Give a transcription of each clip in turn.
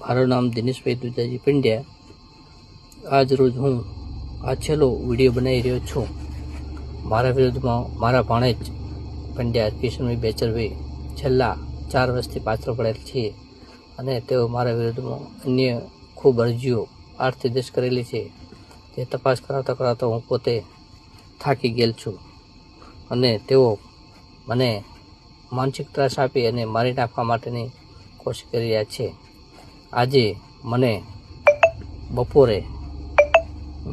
મારું નામ દિનેશભાઈ દુજાજી પંડ્યા. આજ રોજ હું આ છેલ્લો વીડિયો બનાવી રહ્યો છું. મારા વિરુદ્ધમાં મારા ભાણેજ પંડ્યા કિશનભાઈ બેચરભાઈ છેલ્લા ચાર વર્ષથી પાછળ પડેલ છે અને તેઓ મારા વિરુદ્ધમાં અન્ય ખૂબ અરજીઓ આઠથી દેશ કરેલી છે. તે તપાસ કરાવતા કરાવતા હું પોતે થાકી ગયેલ છું અને તેઓ મને માનસિક ત્રાસ આપી અને મારી નાખવા માટેની કોશિશ કરી રહ્યા છે. આજે મને બપોરે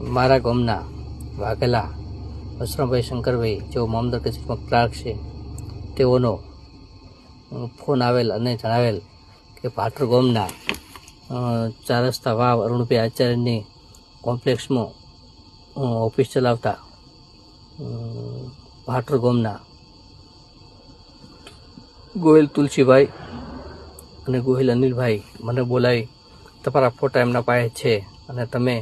મારા ગામના વાઘેલા વસરામભાઈ શંકરભાઈ જેઓ મામદાર કચેરીમાં ક્લાર્ક છે, તેઓનો ફોન આવેલ અને જણાવેલ કે પાટર ગામના ચાર રસ્તા વાવ અરુણભાઈ આચાર્યની કોમ્પ્લેક્સમાં ઓફિસ ચલાવતા ભાટર ગામના ગોયલ તુલસીભાઈ અને ગોહિલ અનિલભાઈ, મને બોલાવી. તમારા ફોટા એમના પાસે છે અને તમે,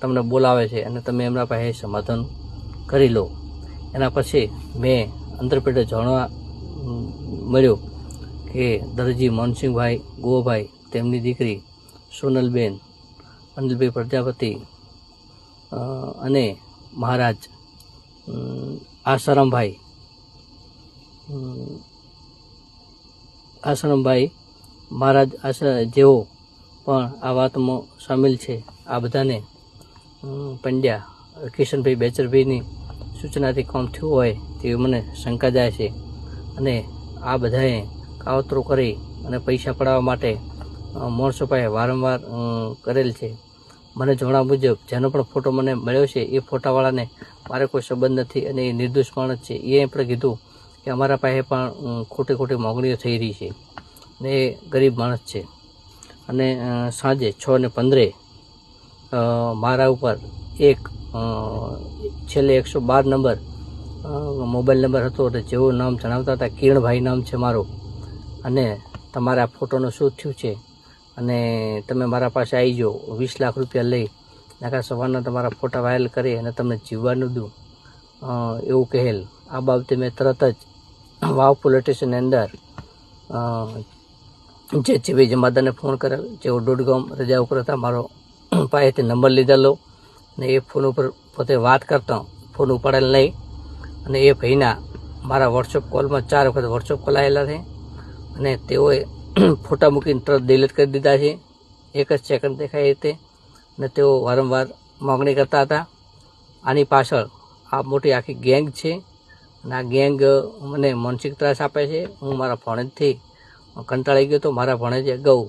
તમને બોલાવે છે અને તમે એમના પાસે સમાધાન કરી લો. એના પછી મેં અંતરપેટે જાણવા મળ્યો કે દરજી મનસિંહભાઈ ગોભાઈ તેમની દીકરી સોનલબેન, અનિલભાઈ પ્રજાપતિ અને મહારાજ આસારામભાઈ આસારામભાઈ મહારાજ આશ્ર જેઓ પણ આ વાતમાં સામેલ છે આ બધાને પંડ્યા કિશનભાઈ બેચરભાઈની સૂચનાથી કામ થયું હોય તેવી મને શંકા જાય છે. અને આ બધાએ કાવતરો કરી અને પૈસા પડાવવા માટે અ, વારંવાર કરેલ છે. મને જોણા મુજબ જેનો પણ ફોટો મને મળ્યો છે એ ફોટાવાળાને મારે કોઈ સંબંધ નથી અને એ નિર્દોષ માણસ છે. એ પણ કીધું કે અમારા પાસે પણ ખોટી ખોટી માગણીઓ થઈ રહી છે. ને એ ગરીબ માણસ છે. અને સાંજે છ ને પંદરે મારા ઉપર એક છેલ્લે એકસો બાર નંબર મોબાઈલ નંબર હતો એટલે જેવું નામ જણાવતા હતા, કિરણભાઈ નામ છે મારું. અને તમારા ફોટોનું શું થયું છે. અને તમે મારા પાસે આવી જાઓ, વીસ લાખ રૂપિયા લઈ નાકા સવારના તમારા ફોટા વાયરલ કરી અને તમને જીવવાનું દઉં. એવું કહેલ. આ બાબતે મેં તરત જ વાવ પોલીસ સ્ટેશનની અંદર જે જેવી જમાદારને ફોન કરેલ. જેઓ દોડગામ રજા ઉપર હતા, મારો પાસેથી નંબર લીધેલો. ને એ ફોન ઉપર પોતે વાત કરતો. ફોન ઉપાડેલ નહીં. અને એ ભાઈના મારા વોટ્સઅપ કોલમાં ચાર વખત વોટ્સઅપ કોલ આવેલા છે. અને તેઓએ ફોટા મૂકીને તરત ડિલીટ કરી દીધા છે. એક જ સેકન્ડ દેખાય રીતે. અને તેઓ વારંવાર માગણી કરતા હતા. આની પાછળ આ મોટી આખી ગેંગ છે. અને આ ગેંગ મને માનસિક ત્રાસ આપે છે. હું મારા ભણેજથી કંટાળી ગયો તો મારા ભણેજે અગાઉ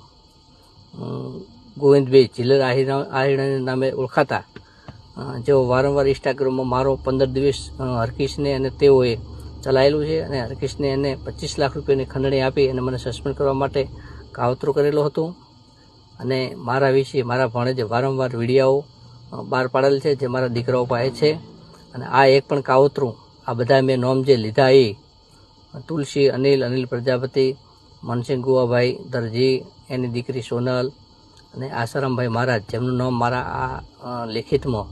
ગોવિંદભાઈ ચિલ્લર આહિરા, આહિરના નામે ઓળખાતા. જેઓ વારંવાર ઇન્સ્ટાગ્રામમાં મારો પંદર દિવસ હરકીશને અને તેઓએ ચલાવેલું છે અને હરકિશને એને પચીસ લાખ રૂપિયાની ખંડણી આપી અને મને સસ્પેન્ડ કરવા માટે કાવતરો કરેલો હતો. અને મારા વિશે મારા ભણેજે વારંવાર વિડીયાઓ બહાર પાડેલ છે જે મારા દીકરાઓ પાસે છે. અને આ એક પણ કાવતરું, આ બધા મેં નોમ જે લીધા એ, તુલસી, અનિલ અનિલ પ્રજાપતિ મનસિંહ ગુવાભાઈ દરજી, એની દીકરી સોનલ અને આસારામભાઈ મહારાજ, જેમનું નામ મારા આ લેખિતમાં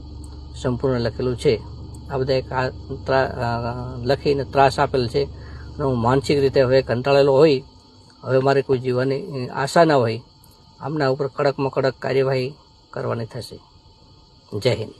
સંપૂર્ણ લખેલું છે. આ બધા એક લખીને ત્રાસ આપેલ છે અને હું માનસિક રીતે હવે કંટાળેલો હોય, હવે મારે કોઈ જીવવાની આશા ના હોય, આમના ઉપર કડકમાં કડક કાર્યવાહી કરવાની થશે. જય હિન્દ.